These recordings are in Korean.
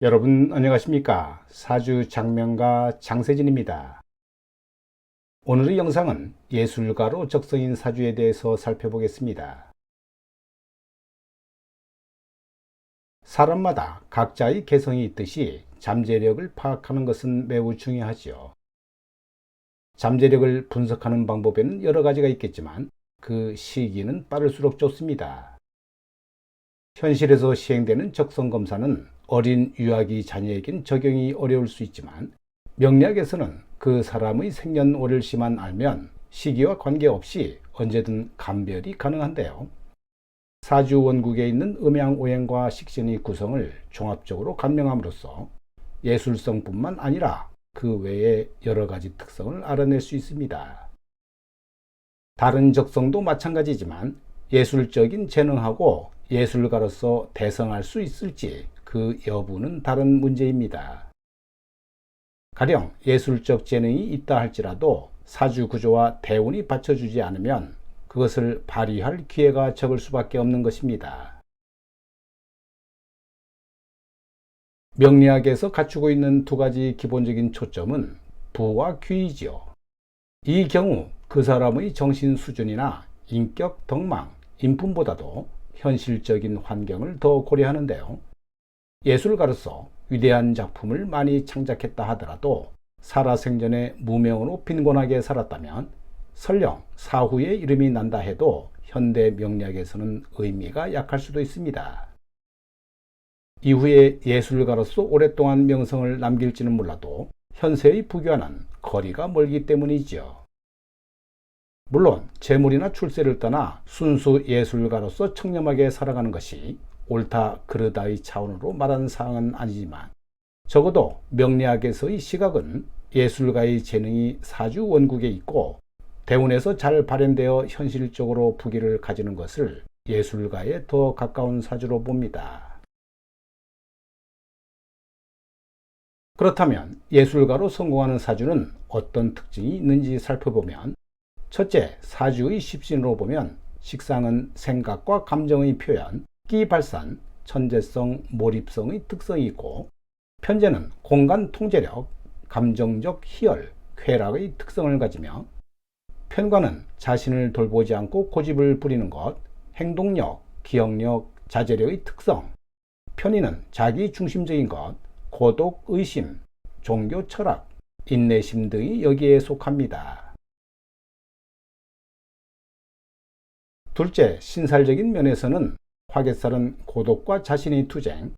여러분 안녕하십니까 사주 장명가 장세진입니다. 오늘의 영상은 예술가로 적성인 사주에 대해서 살펴보겠습니다. 사람마다 각자의 개성이 있듯이 잠재력을 파악하는 것은 매우 중요하지요. 잠재력을 분석하는 방법에는 여러 가지가 있겠지만 그 시기는 빠를수록 좋습니다. 현실에서 시행되는 적성 검사는 어린 유아기 자녀에겐 적용이 어려울 수 있지만 명리학에서는 그 사람의 생년월일 시만 알면 시기와 관계없이 언제든 감별이 가능한데요. 사주 원국에 있는 음양 오행과 식신의 구성을 종합적으로 감명함으로써 예술성뿐만 아니라 그 외의 여러 가지 특성을 알아낼 수 있습니다. 다른 적성도 마찬가지지만 예술적인 재능하고 예술가로서 대성할 수 있을지 그 여부는 다른 문제입니다. 가령 예술적 재능이 있다 할지라도 사주 구조와 대운이 받쳐주지 않으면 그것을 발휘할 기회가 적을 수밖에 없는 것입니다. 명리학에서 갖추고 있는 두 가지 기본적인 초점은 부와 귀이지요. 이 경우 그 사람의 정신 수준이나 인격 덕망, 인품보다도 현실적인 환경을 더 고려하는데요. 예술가로서 위대한 작품을 많이 창작했다 하더라도 살아생전에 무명으로 빈곤하게 살았다면 설령 사후에 이름이 난다 해도 현대 명리학에서는 의미가 약할 수도 있습니다. 이후에 예술가로서 오랫동안 명성을 남길지는 몰라도 현세의 부귀와는 거리가 멀기 때문이지요. 물론 재물이나 출세를 떠나 순수 예술가로서 청렴하게 살아가는 것이 옳다 그르다의 차원으로 말하는 사항은 아니지만 적어도 명리학에서의 시각은 예술가의 재능이 사주 원국에 있고 대운에서 잘 발현되어 현실적으로 부기를 가지는 것을 예술가에 더 가까운 사주로 봅니다. 그렇다면 예술가로 성공하는 사주는 어떤 특징이 있는지 살펴보면 첫째, 사주의 십신으로 보면 식상은 생각과 감정의 표현, 끼발산, 천재성, 몰입성의 특성이 있고 편제는 공간 통제력, 감정적 희열, 쾌락의 특성을 가지며 편관은 자신을 돌보지 않고 고집을 부리는 것, 행동력, 기억력, 자제력의 특성, 편의는 자기 중심적인 것, 고독, 의심, 종교 철학, 인내심 등이 여기에 속합니다. 둘째, 신살적인 면에서는 화개살은 고독과 자신의 투쟁,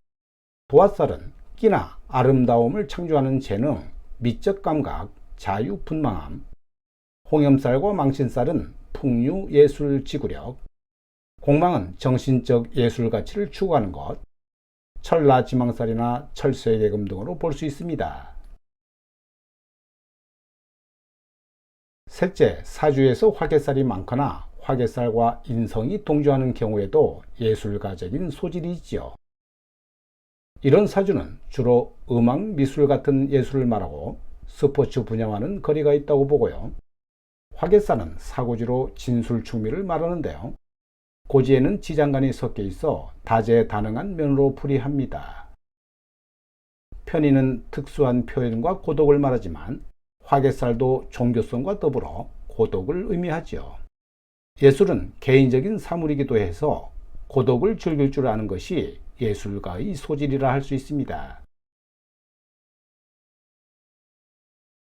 도화살은 끼나 아름다움을 창조하는 재능, 미적 감각, 자유 분망함, 홍염살과 망신살은 풍류 예술 지구력, 공망은 정신적 예술 가치를 추구하는 것, 철라 지망살이나 철쇠계금 등으로 볼 수 있습니다. 셋째, 사주에서 화개살이 많거나 화개살과 인성이 동조하는 경우에도 예술가적인 소질이 있지요. 이런 사주는 주로 음악, 미술 같은 예술을 말하고 스포츠 분야와는 거리가 있다고 보고요. 화개살은 사고지로 진술충미를 말하는데요. 고지에는 지장간이 섞여 있어 다재다능한 면으로 풀이합니다. 편의는 특수한 표현과 고독을 말하지만 화개살도 종교성과 더불어 고독을 의미하지요. 예술은 개인적인 사물이기도 해서 고독을 즐길 줄 아는 것이 예술가의 소질이라 할 수 있습니다.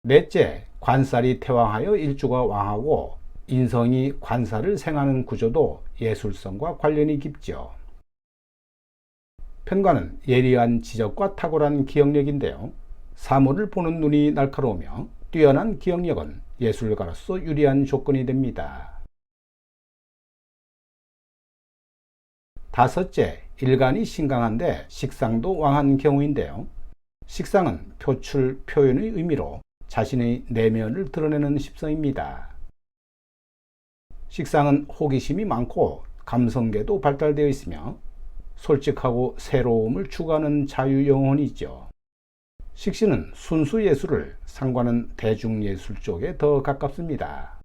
넷째, 관살이 태왕하여 일주가 왕하고 인성이 관살을 생하는 구조도 예술성과 관련이 깊죠. 편관은 예리한 지적과 탁월한 기억력인데요. 사물을 보는 눈이 날카로우며 뛰어난 기억력은 예술가로서 유리한 조건이 됩니다. 다섯째, 일간이 신강한데 식상도 왕한 경우인데요. 식상은 표출, 표현의 의미로 자신의 내면을 드러내는 십성입니다. 식상은 호기심이 많고 감성계도 발달되어 있으며 솔직하고 새로움을 추구하는 자유영혼이 있죠. 식신은 순수 예술을 상관은 대중예술 쪽에 더 가깝습니다.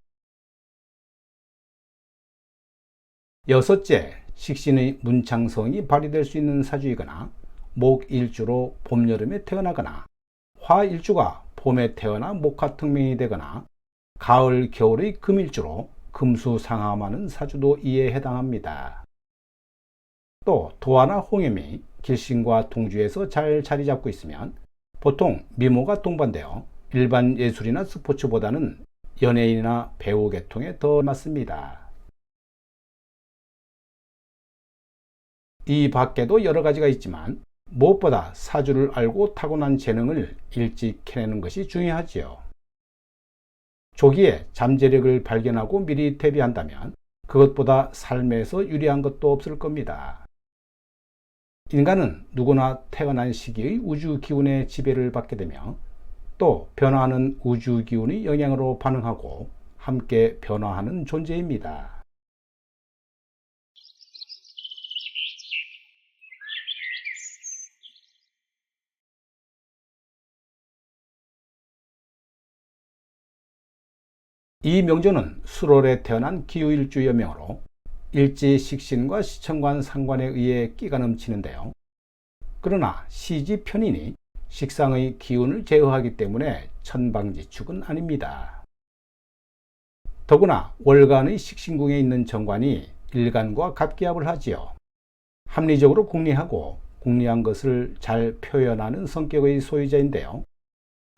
여섯째, 식신의 문창성이 발휘될 수 있는 사주이거나 목일주로 봄, 여름에 태어나거나 화일주가 봄에 태어나 목화특명이 되거나 가을, 겨울의 금일주로 금수상함하는 사주도 이에 해당합니다. 또 도화나 홍염이 길신과 동주에서 잘 자리 잡고 있으면 보통 미모가 동반되어 일반 예술이나 스포츠보다는 연예인이나 배우 계통에 더 맞습니다. 이 밖에도 여러 가지가 있지만 무엇보다 사주를 알고 타고난 재능을 일찍 캐내는 것이 중요하지요. 조기에 잠재력을 발견하고 미리 대비한다면 그것보다 삶에서 유리한 것도 없을 겁니다. 인간은 누구나 태어난 시기의 우주 기운의 지배를 받게 되며 또 변화하는 우주 기운의 영향으로 반응하고 함께 변화하는 존재입니다. 이 명조는 수월에 태어난 기후일주 여명으로 일지 식신과 시천관 상관에 의해 끼가 넘치는데요. 그러나 시지 편인이 식상의 기운을 제어하기 때문에 천방지축은 아닙니다. 더구나 월간의 식신궁에 있는 정관이 일간과 갑기합을 하지요. 합리적으로 궁리하고 궁리한 것을 잘 표현하는 성격의 소유자인데요.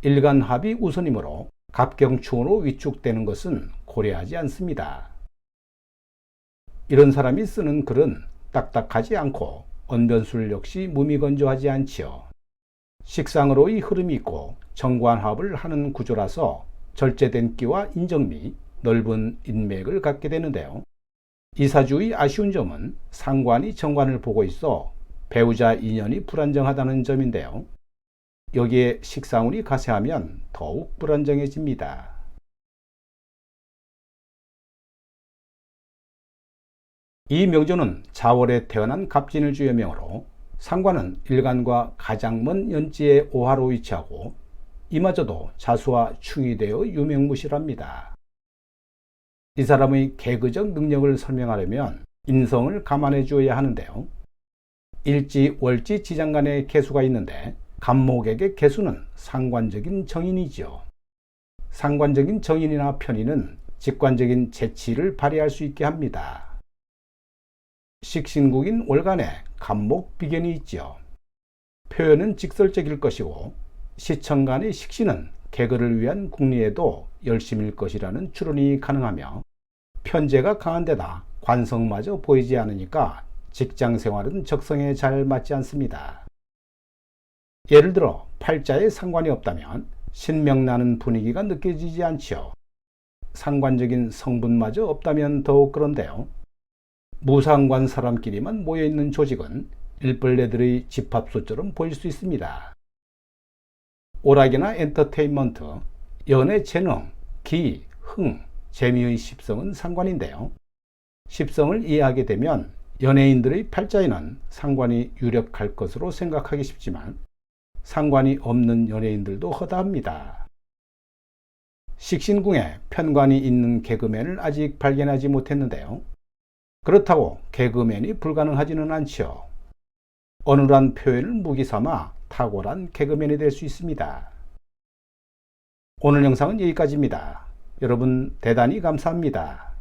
일간합이 우선이므로 갑경충으로 위축되는 것은 고려하지 않습니다. 이런 사람이 쓰는 글은 딱딱하지 않고 언변술 역시 무미건조하지 않지요. 식상으로의 흐름이 있고 정관합을 하는 구조라서 절제된 끼와 인정미, 넓은 인맥을 갖게 되는데요. 이사주의 아쉬운 점은 상관이 정관을 보고 있어 배우자 인연이 불안정하다는 점인데요. 여기에 식상운이 가세하면 더욱 불안정해집니다. 이 명조는 자월에 태어난 갑진을 주여명으로 상관은 일간과 가장 먼 연지의 오하로 위치하고 이마저도 자수와 충이 되어 유명무실합니다. 이 사람의 개그적 능력을 설명하려면 인성을 감안해 주어야 하는데요. 일지, 월지, 지장 간의 개수가 있는데 간목에게 개수는 상관적인 정인이지요. 상관적인 정인이나 편인은 직관적인 재치를 발휘할 수 있게 합니다. 식신국인 월간에 간목 비견이 있지요. 표현은 직설적일 것이고 시청간의 식신은 개그를 위한 국리에도 열심일 것이라는 추론이 가능하며 편제가 강한 데다 관성마저 보이지 않으니까 직장 생활은 적성에 잘 맞지 않습니다. 예를 들어 팔자에 상관이 없다면 신명나는 분위기가 느껴지지 않지요. 상관적인 성분마저 없다면 더욱 그런데요. 무상관 사람끼리만 모여있는 조직은 일벌레들의 집합소처럼 보일 수 있습니다. 오락이나 엔터테인먼트, 연애 재능, 기, 흥, 재미의 십성은 상관인데요. 십성을 이해하게 되면 연예인들의 팔자에는 상관이 유력할 것으로 생각하기 쉽지만 상관이 없는 연예인들도 허다합니다. 식신궁에 편관이 있는 개그맨을 아직 발견하지 못했는데요. 그렇다고 개그맨이 불가능하지는 않지요. 어눌한 표현을 무기 삼아 탁월한 개그맨이 될 수 있습니다. 오늘 영상은 여기까지입니다. 여러분 대단히 감사합니다.